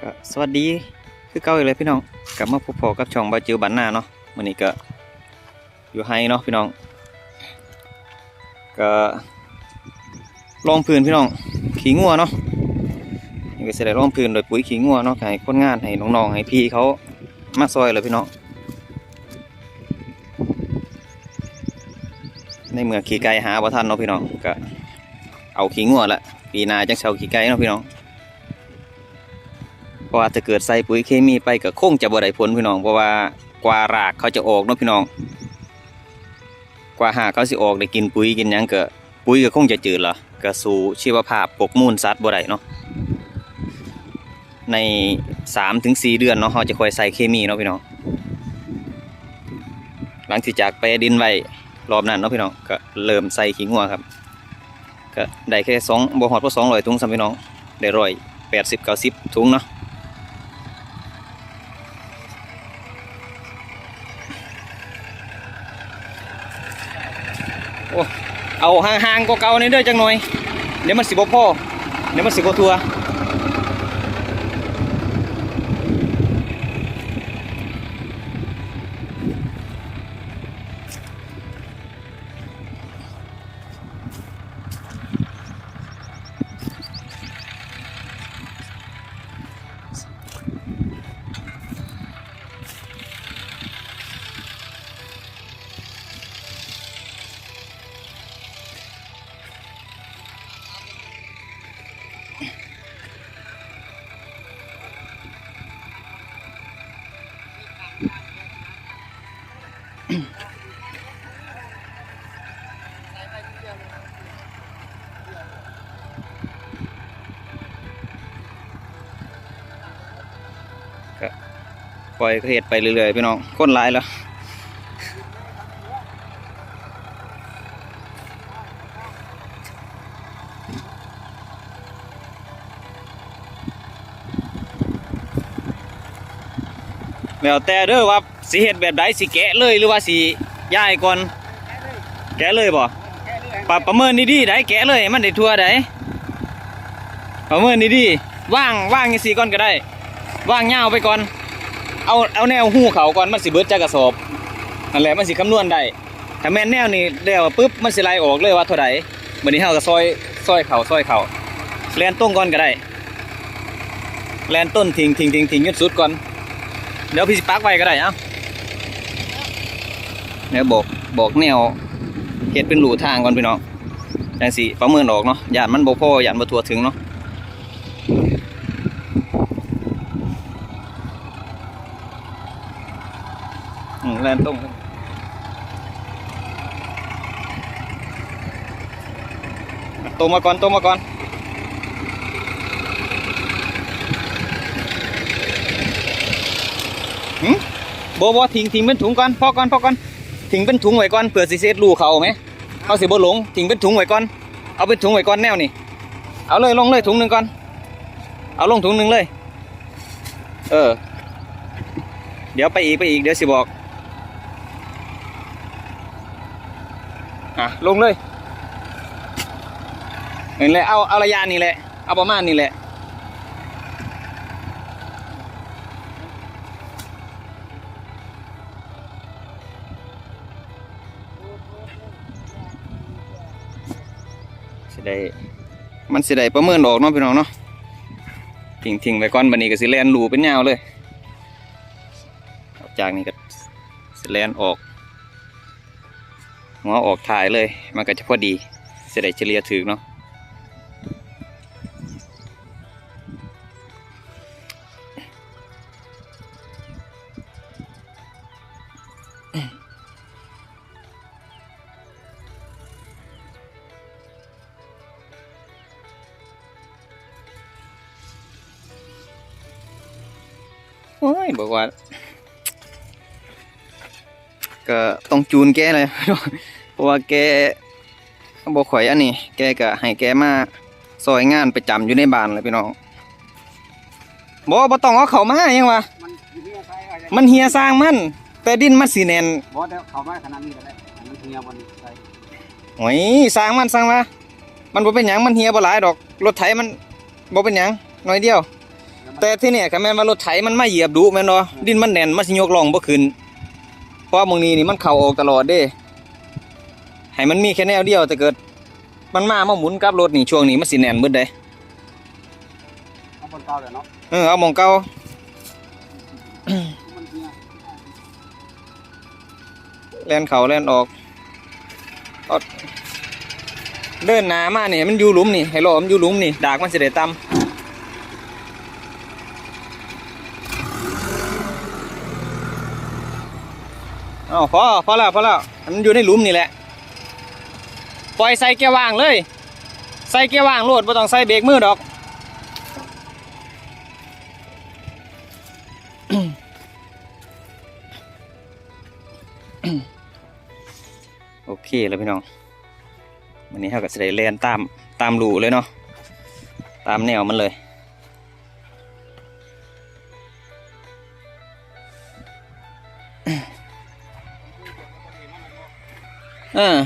ก็สวัสดีคือเก่าอีกเลยพี่น้องกลับมาพบพอกับช่องบาจิวบันหน้าเนาะวันนี้ก็อยู่ไฮเนาะพี่น้อง ก็ลองพื้นพี่น้องขี้งัวเนาะนี่ก็จะได้ลองพื้นโดยปุ๋ยขี้งัวเนาะให้คนงานให้น้องๆให้พี่เขามาซอยเลยพี่น้องในเมื่อขี้ไก่หาบ่ทันเนาะพี่น้องก็เอาขี้งัวละปีนาจังเชาขี้ไก่เนาะพี่น้อง เพราะว่าถ้าเกิดใส่ปุ๋ยเคมีไปก็คงจะบ่ได้ผลพี่น้อง เพราะว่ากว่ารากเขาจะออกเนาะพี่น้อง กว่าหากเขาสิออกได้กินปุ๋ยกินยังก็ปุ๋ยก็คงจะจืดละก็สู่ชีวภาพปกมูลสัตว์บ่ได้เนาะใน3ถึง4เดือนเนาะเขาจะค่อยใส่เคมีเนาะพี่น้อง หลังที่จากไปดินไว้รอบนั้นเนาะพี่น้องก็เริ่มใส่ขี้งัวครับก็ได้แค่สองบ่ฮอดพอ200ถุงซ้ำพี่น้องได้ร้อยแปดสิบเก้าสิบถุงเนาะ โอ้เอาห่างๆก็เก่านี่เด้อจังหน่อย เดี๋ยวมันสิบ่พอเดี๋ยวมันสิบ่ทัว ปล่อยเขาเฮ็ดไปเรื่อยๆพี่น้องคนหลายแล้วแล้วแต่เด้อว่าสิเฮ็ดแบบใดสิแกะเลยหรือว่าสิย้ายก่อน แกะเลยบ่ปะประเมินดีๆได้แกะเลยมันได้ทั่วได้ประเมินดีๆว่างว่างจังซี่ก่อนก็ได้ ว่างยาไปก่อน เอาเอาแนวหูเขาก่อนมันสิเบิดจากกระสอบนั่นแหละมันสิคำนวณได้ถ้าแม่นแนวนี้แล้วปุ๊บมันสิไล่ออกเลยว่าเท่าใดบัดนี้เฮาก็ซอยซอยเขาซอยเขาแลนต้นก่อนก็ได้แลนต้นทิ้งทิ้งทิ้งทิ้งยุดสุดก่อนเดี๋ยวพี่สิปักไว้ก็ได้เอ้าเดี๋ยวบอกบอกแนวเฮ็ดเป็นหลูทางก่อนพี่น้องจังสิประเมินออกเนาะหย่านมันบ่พอย่านบ่ทั่วถึงเนาะ อืมแลนตรงตรงมาก่อนตรงมาก่อนหืมโบโบทิ้งทิ้งเป็น ถุงก่อนพอก่อนพอก่อนทิ้งเป็นถุงไว้ก่อนเผื่อสิเซตรูเขาไหมเขาสิบ่หลงทิ้งเป็นถุงไว้ก่อน เอาเป็นถุงไว้ก่อนแนวนี่ เอาเลยลงเลยถุงหนึ่งก่อน เอาลงถุงหนึ่งเลย เออ เดี๋ยวไปอีกไปอีกเดี๋ยวสิบอก อะลงเลยนี่แหละเอาเอาระยะนี่แหละเอาประมาณนี่แหละสิได้มันสิได้ประเมินออกเนาะพี่น้องเนาะทิ้งทิ้งไว้ก่อนบันนี้ก็สิแลนรูเป็นยาวเลยออกจากนี้ก็สิแลนออก หัวออกถ่ายเลย มันก็จะพอดีเสด็จเฉลี่ยถือเนาะโอ้ยบอกว่า ก็ต้องจูนแกเลย เพราะว่าแกบอกข่อยอันนี้ แกก็ให้แกมาซอยงานไปจำอยู่ในบ้านเลยพี่น้องบอกบ่ต้องเอาเขามายังวะมันอยู่ที่ใช้อะไรมันเฮียสร้างมัน แต่ดินมันสีแนนบอสแล้วเขามาขนาดนี้ก็ได้มันเฮียมันใช้โอ้ยสร้างมันสร้างมามันบ่เป็นหยังมันเฮียบ่หลายดอก รถไถมันบ่เป็นหยังน้อยเดียวรแต่ที่เนี่ยคันแม่นว่ารถไถมันมาเหยียบดุแม่นบ่ดินมันแน่นมันสิยกล่องบ่ขึ้น เพราะว่าบางนี้นี่มันเข้าออกตลอดเด้ให้มันมีแค่แนวเดียวแต่เกิด มันมามาหมุนกับรถนี่ช่วงนี้มันสิแน่นเบิดเด้เอาบนเก่าเลยเนาะเออเอาหมองเก่ามันเฮียแล่นเข้าแล่นออกเอาเดินหน้ามานี่มันอยู่หลุมนี่ให้ล้อมันอยู่หลุมนี่ดากมันสิได้ต่ำ เอาพอพอแล้วพอแล้วมันอยู่ในหลุมนี่แหละ ปล่อยใส่เกียร์ว่างเลย ใส่เกียร์ว่างโลดไม่ต้องใส่เบรกมือดอกโอเคแล้วพี่น้องวันนี้เราก็จะได้เลนตามตามรูเลยเนาะตามแนวมันเลย เออ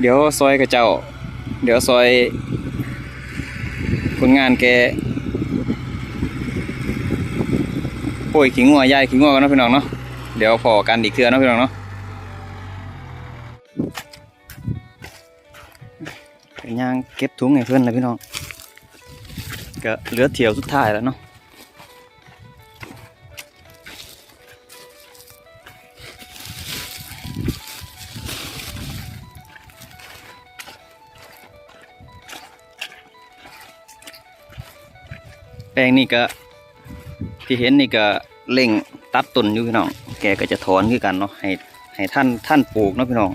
เดี๋ยวซอยกับเจ้า เดี๋ยวซอย ลงานแกโอ้ยขิงงัวยายขิงงัวกันเนาะพี่น้องเนาะเดี๋ยวพอกันอีกเทื่อเนาะพี่น้องเนาะย่างเก็บถุงให้เพื่อนเลยพี่น้องก็เหลือเที่ยวสุดท้ายแล้วเนาะ แปลงนี่ก็ที่เห็นนี่ก็เล่งตัดต้นอยู่พี่น้อง แกก็จะถอนคือกันเนาะให้ให้ท่านท่านปลูกเนาะพี่น้อง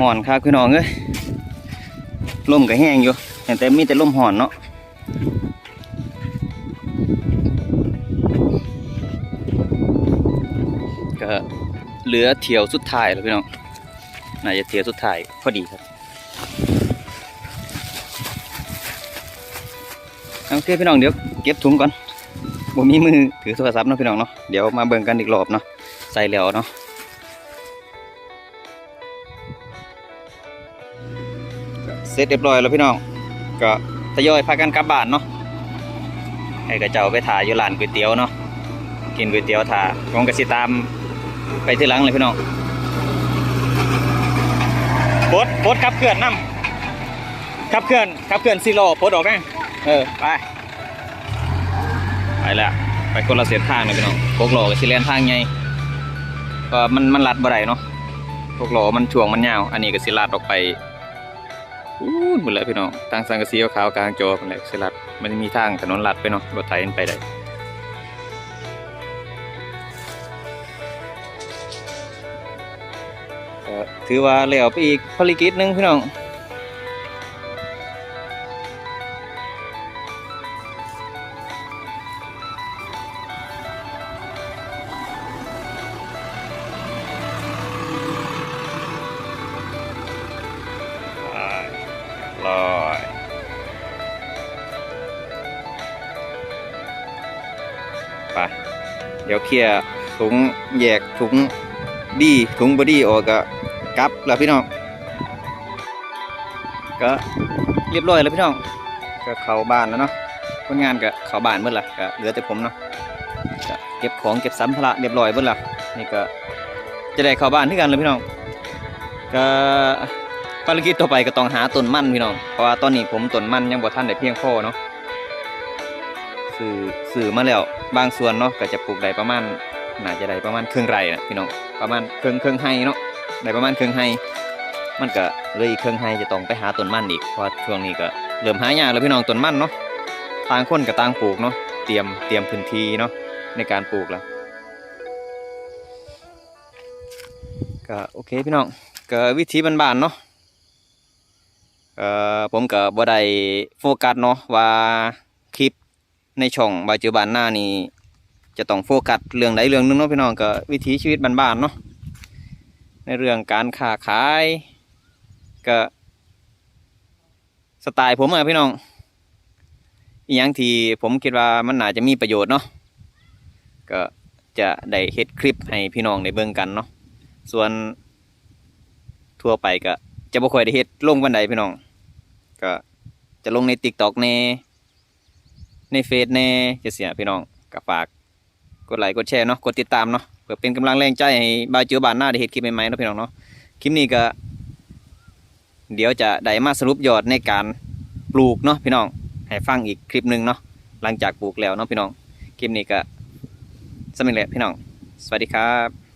ห่อนครับพี่น้องเอ้ยลมก็แห้งอยู่แต่มีแต่ลมห่อนเนาะก็เหลือเที่ยวสุดท้ายแล้วพี่น้อง น่าจะเทียสุดท้ายพอดีครับโอเคพี่น้องเดี๋ยวเก็บถุงก่อนบ่มีมือถือโทรศัพท์เนาะพี่น้องเนาะเดี๋ยวมาเบิ่งกันอีกรอบเนาะใส่แล้วเนาะเสร็จเรียบร้อยแล้วพี่น้อง ก็ทยอยพากันกลับบ้านเนาะให้กระเจ้าไปถ่ายอยู่ร้านก๋วยเตี๋ยวเนาะกินก๋วยเตี๋ยวถ่าผมก็สิตามไปที่หลังเลยพี่น้อง ดโพดขับเคลื่อนน้ำขับเคลื่อนขับเคลื่อนซีโร่โพดออกนะเออไปไปแล้วไปคนละเส้นทางเลยพี่น้องพวกหล่อกับซีเลนทางไงก็มันมันลัดบ่ได้เนาะพวกหล่อมันช่วงมันยาว อันนี้ก็สิลัดออกไปอู้หมดเลยพี่น้องทางสังกะสีขาวกลางจอเป็นแหละสิลัดมันมีทางถนนลัดไปเนาะรถไถมันไปได้ ถือว่าแล้วไปอีกภารกิจหนึ่งพี่น้องลอยไปเดี๋ยวเคลียร์ถุงแยกถุงดีถุงบอดี้ออกก็ กลับแล้วพี่น้อง ก็เรียบร้อยแล้วพี่น้อง ก็เข้าบ้านแล้วเนาะคนงานก็เข้าบ้านเมื่อละก็เหลือแต่ผมเนาะเก็บของเก็บสัมภาระเรียบร้อยเมื่อละนี่ก็จะได้เข้าบ้านที่กันเลยพี่น้อง ก็ภารกิจต่อไปก็ต้องหาต้นมันพี่น้อง เพราะว่าตอนนี้ผมต้นมันยังบ่ทันได้เพียงพอเนาะสื่อสื่อมาแล้วบางส่วนเนาะก็จะปลูกได้ประมาณน่าจะได้ประมาณครึ่งไร่นะพี่น้องประมาณครึ่งครึ่งไร่เนาะ ได้ประมาณครึ่งไร่มันก็เลยอีกครึ่งไร่จะต้องไปหาต้นมันอีกเพราะช่วงนี้ก็เริ่มหายากแล้วพี่น้องต้นมันเนาะต่างคนกับต่างปลูกเนาะเตรียมเตรียมพื้นที่เนาะในการปลูกแล้วก็โอเคพี่น้องก็วิธีบ้านๆเนาะเอ่อผมก็บ่ได้โฟกัสเนาะว่าคลิปในช่องบาจือบานหน้านี่จะต้องโฟกัสเรื่องใดเรื่องหนึงเนาะพี่น้องก็วิถีชีวิตบ้านๆเนาะ ในเรื่องการค้าขายก็สไตล์ผมอะพี่น้องอีหยังที่ผมคิดว่ามันน่าจะมีประโยชน์เนาะก็จะได้เฮ็ดคลิปให้พี่น้องได้เบิ่งกันเนาะส่วนทั่วไปก็จะบ่ค่อยได้เฮ็ดลงวันใดพี่น้อง ก็จะลงใน TikTok ในในเฟซในจะเสียพี่น้องก็ฝากกดไลค์กดแชร์เนาะกดติดตามเนาะ พื่อเป็นกำลังแรงใจให้บาเจือบานหน้าได้เห็นคลิปใหม่ๆเนาะพี่น้องเนาะคลิปนี้ก็ เดี๋ยวจะได้มาสรุปยอดในการปลูกเนาะพี่น้องให้ฟังอีกคลิปหนึ่งเนาะหลังจากปลูกแล้วเนาะพี่น้องคลิปนี้ก็สำเร็จแล้วพี่น้อง สวัสดีครับ